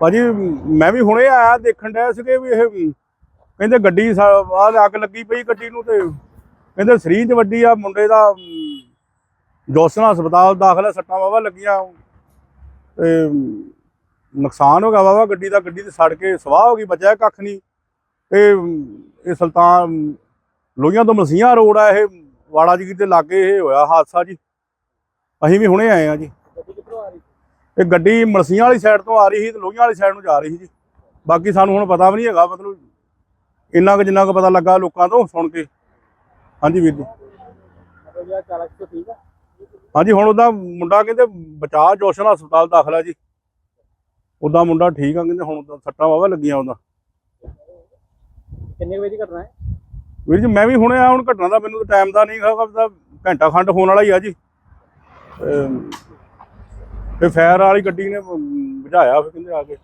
ਭਾਜੀ, ਮੈਂ ਵੀ ਹੁਣੇ ਆਇਆ, ਦੇਖਣ ਡਿਆ ਸੀਗੇ ਵੀ ਇਹ, ਕਹਿੰਦੇ ਗੱਡੀ ਬਾਹਰ ਅੱਗ ਲੱਗੀ ਪਈ ਗੱਡੀ ਨੂੰ ਤੇ ਕਹਿੰਦੇ ਸਰੀਰ ਚ ਵੱਡੀ ਆ, ਮੁੰਡੇ ਦਾ ਜੋਸਨਾ ਹਸਪਤਾਲ ਦਾਖਲ ਹੈ ਸੱਟਾਂ ਵਾਵਾ ਲੱਗੀਆਂ। ਤੇ ਨੁਕਸਾਨ ਹੋ ਗਿਆ ਵਾਵਾ ਗੱਡੀ ਦਾ, ਗੱਡੀ ਤੇ ਸੜ ਕੇ ਸਵਾਹ ਹੋ ਗਈ, ਬਚਿਆ ਕੱਖ ਨਹੀਂ। ਇਹ ਇਹ ਸੁਲਤਾਨ, ਲੋਹੀਆਂ ਤੋਂ ਮਲਸੀਆਂ ਰੋਡ ਆ, ਇਹ ਵਾੜਾ ਜੀ ਦੇ ਲਾਗੇ ਇਹ ਹੋਇਆ ਹਾਦਸਾ ਜੀ। ਅਸੀਂ ਵੀ ਹੁਣੇ ਆਏ ਆ ਜੀ ਇਹ ਗੱਡੀ ਮਲਸੀਆਂ ਵਾਲੀ ਸਾਈਡ ਤੋਂ ਆ ਰਹੀ ਸੀ ਤੇ ਲੋਹੀਆਂ ਵਾਲੀ ਸਾਈਡ ਨੂੰ ਜਾ ਰਹੀ ਸੀ ਜੀ। ਬਾਕੀ ਸਾਨੂੰ ਹੁਣ ਪਤਾ ਵੀ ਨਹੀਂ ਹੈਗਾ ਮਤਲਬ ਇੰਨਾ ਕੁ ਜਿੰਨਾ ਕੁ ਪਤਾ ਲੱਗਾ ਲੋਕਾਂ ਤੋਂ ਸੁਣ ਕੇ। ਹਾਂਜੀ ਵੀਰ ਜੀ। ਹਾਂਜੀ ਹੁਣ ਉਹਦਾ ਮੁੰਡਾ ਕਹਿੰਦੇ ਬਚਾਅ ਜੋਸ਼ਨ ਹਸਪਤਾਲ ਦਾਖਲ ਹੈ ਜੀ। ਉਹਦਾ ਮੁੰਡਾ ਠੀਕ ਆ ਕਹਿੰਦੇ ਹੁਣ ਸੱਟਾਂ ਵਾਵਾ ਲੱਗੀਆਂ ਉਹਦਾ। ਕਿੰਨੇ ਵਜੇ ਦੀ ਘਟਨਾ ਹੈ? ਵੀਰ ਜੀ ਮੈਂ ਵੀ ਹੁਣੇ ਆ ਹੁਣ ਘਟਨਾ ਦਾ ਮੈਨੂੰ ਟਾਈਮ ਦਾ ਨਹੀਂ ਹੈਗਾ ਘੰਟਾ ਖੰਡ ਹੋਣ ਵਾਲਾ ਹੀ ਆ ਜੀ। ਤੇ- ਤੇ ਫਾਇਰ ਵਾਲੀ ਗੱਡੀ ਨੇ ਅਮ, ਬੁਝਾਇਆ ਫਿਰ ਕਹਿੰਦੇ ਆ ਕੇ।